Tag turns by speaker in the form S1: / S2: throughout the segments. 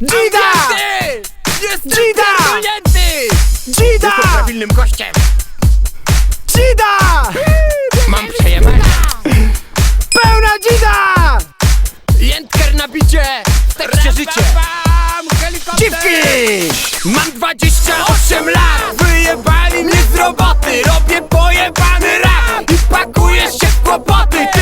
S1: Gida! Jestem Gida!
S2: Gida!
S1: Jestem gościem!
S2: Gida!
S1: Mam przejemać!
S2: Pełna Gida!
S1: Jędker na bicie! Tak w życie!
S2: Dziwki!
S1: Mam 28 lat! Wyjebali mnie z roboty! Robię pojebany rap! I pakuję się w kłopoty! Ty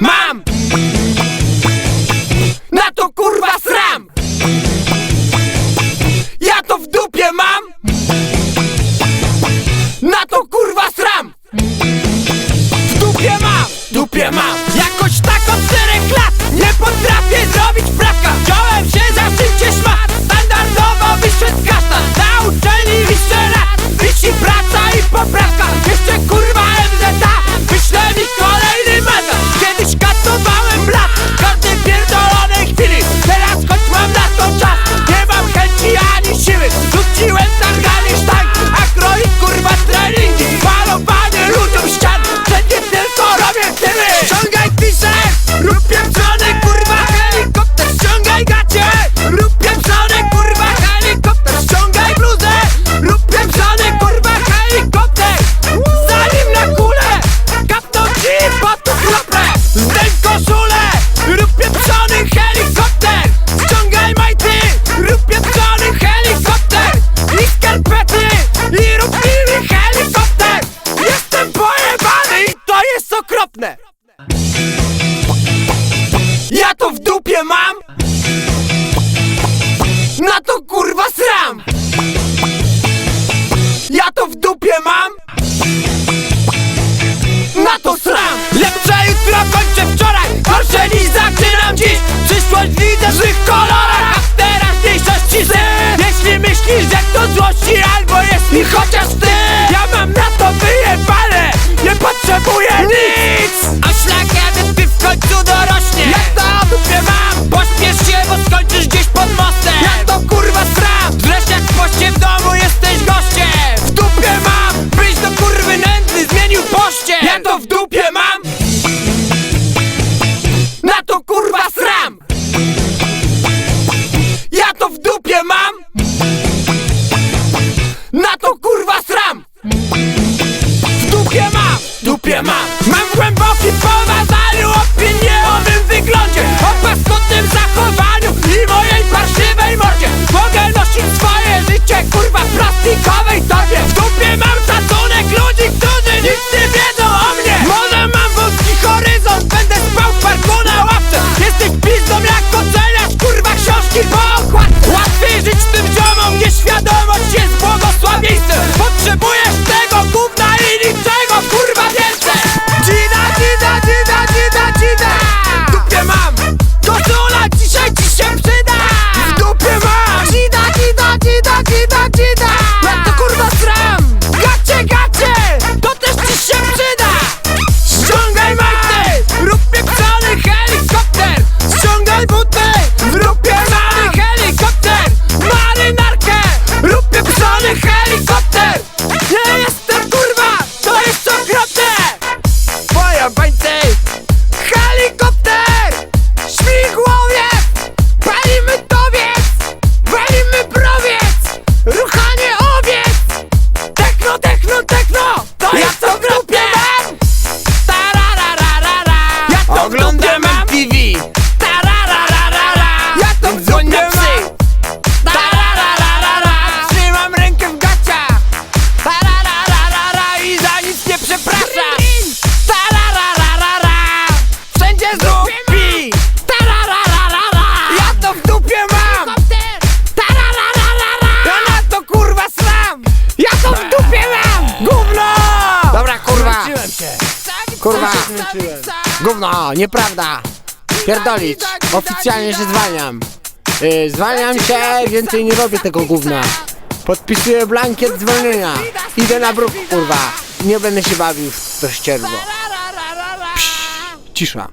S1: mom. dziś przyszłość widzę w kolorach Kurwa,
S2: gówno, nieprawda. Pierdolić, oficjalnie się zwalniam. Yy, zwalniam się, więcej nie robię tego gówna. Podpisuję blankiet zwolnienia. Idę na bruk, kurwa. Nie będę się bawił w to ścierwo. Psz, cisza.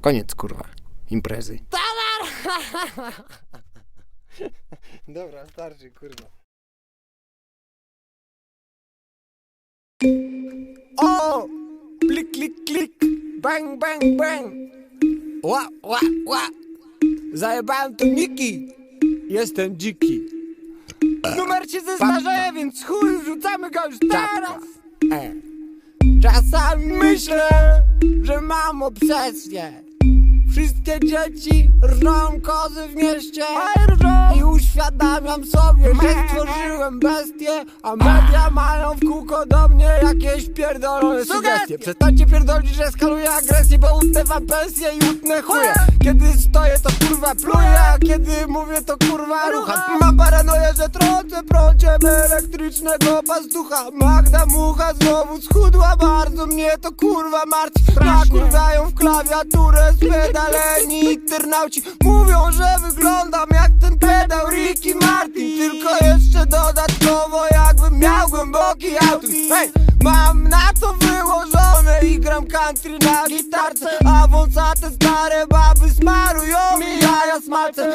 S2: Koniec, kurwa, imprezy. Dobra, starczy, kurwa. Klik, klik. Bang, bang, bang. Ła, ła, ła. Zajebałem tu Niki. Jestem dziki. Numer się zestarzeje, więc chuj, wrzucamy go już teraz. E. Czasami myślę, że mam obsesję. Wszystkie dzieci rżą kozy w mieście I uświadamiam sobie, że stworzyłem bestię A media mają w kółko do mnie jakieś pierdolone sugestie. Przestańcie pierdolić, że eskaluję agresję, bo utnę wam pensję i utnę chuje. Kiedy stoję to kurwa pluję, a kiedy mówię to kurwa rucham. Mam paranoję, że trącę prąciem elektrycznego pastucha. Magda Mucha znowu schudła, bardzo mnie to kurwa martwi. Nakurwają w klawiaturę spedaleni internauci Mówią, że wyglądam jak ten pedał Ricky Martin Tylko jeszcze dodatkowo jakbym miał głęboki autyzm Hej! Mam na to wyłożone i gram country na gitarce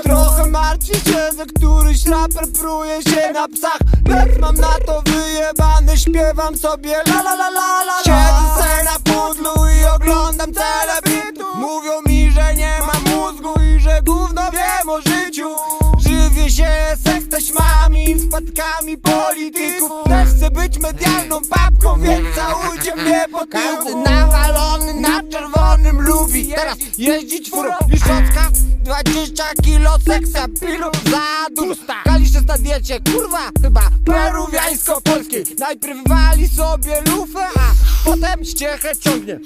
S2: Trochę martwi się, że któryś raper pruje się na psach. Lecz mam na to wyjebane, śpiewam sobie la la la la la Siedzę se na pudlu i oglądam celebrytów. Mówią mi, że nie mam mózgu i że gówno wiem o życiu. Żywię się sektaśmami, wpadkami polityków. Też chcę być medialną babką, więc całujcie mnie po tyłku. Nawalony na czerwonym lubi Teraz jeździć furą. Liszocka 20 kilo seksa pilu za dużo Kaliszczes na diecie, kurwa, chyba peruwiańsko-polskiej. Najpierw wali sobie lufę, a potem ściechę ciągnie.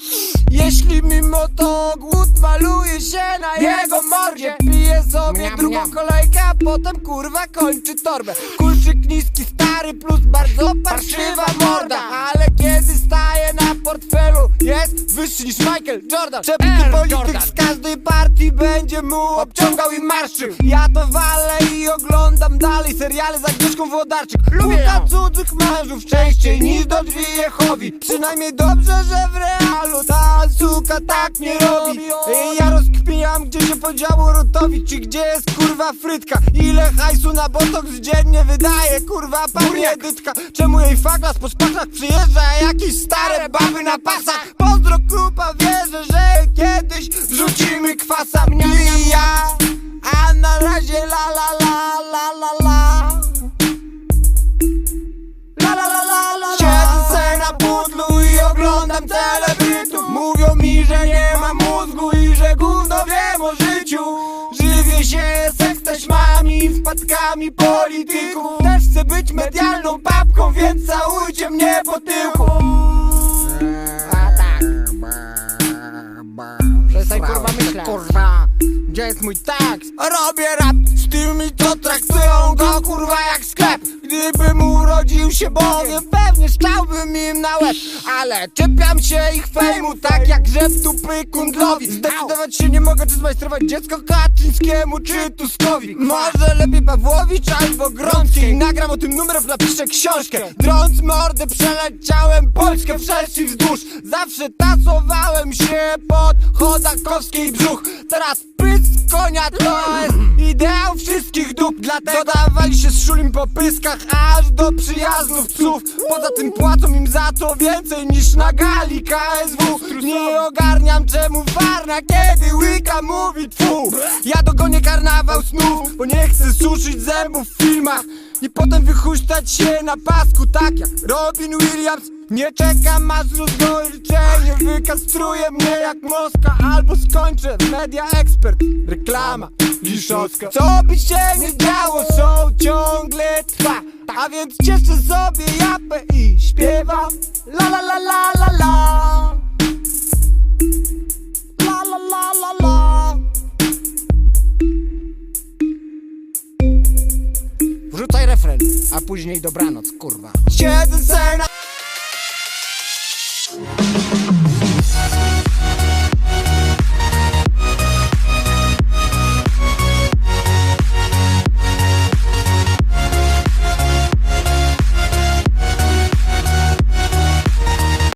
S2: Jeśli mimo to głód maluje się na jego mordzie Pije sobie drugą kolejkę, a potem kurwa kończy torbę. Kulczyk niski, stary plus bardzo parszywa morda. Ale kiedy staje na portfelu jest wyższy niż Michael Jordan. Przebity polityk z każdej partii będzie mu obciągał i marszczył. Ja to walę i oglądam dalej seriale z Agnieszką Włodarczyk. Luka cudzych mężów częściej niż do drzwi Jehowi Przynajmniej dobrze, że w realu ta suka tak nie robi. Ja rozkminiam gdzie się podziało Rutowicz Czy gdzie jest kurwa frytka. Ile hajsu na botoks dziennie wydaje kurwa pani Edytka Czemu jej faglas po szpachlach przyjeżdża a jakieś stare baby na pasach? Pozdro klupa wierzę, że kiedyś wrzucimy kwasa. Mnie ja A na razie la la la la la la. La la la la la Siedzę se na pudlu i oglądam celebrytów Mówią mi, że nie polityków. Też chcę być medialną babką, więc całujcie mnie po tyłku. A tak. Przestań kurwa myśleć. Kurwa, gdzie jest mój tekst? Robię rap z tymi, co traktują go kurwa jak Gdybym urodził się Bogiem, pewnie szczałbym im na łeb. Ale czepiam się ich fejmu, tak jak rzep dupy kundlowi. Zdecydować się nie mogę, czy zmajstrować dziecko Kaczyńskiemu, czy Tuskowi. Może lepiej Pawłowicz albo Grącki Nagram o tym numer, napiszę książkę. Drąc mordę, przeleciałem Polskę wszerz i wzdłuż. Zawsze tasowałem się pod chodakowskiej brzuch. Teraz pysk konia to jest ideał wszystkich dup. Dlatego dawali się z szulim po pyskach aż do przyjazdów psów. Poza tym płacą im za to więcej niż na gali KSW Nie ogarniam czemu Warna kiedy łyka mówi tfu. Ja dogonię karnawał snów, bo nie chcę suszyć zębów w filmach. I potem wychuśtać się na pasku tak jak Robin Williams. Nie czekam aż rozgoryczenie wykastruje mnie jak moska Albo skończę Media Expert, reklama Liszocka Co by się nie działo, show ciągle trwa A więc cieszę sobie japę i śpiewam. La la la la la la. La la la la la. Wrzucaj refren, a później dobranoc, kurwa. Siedzę se na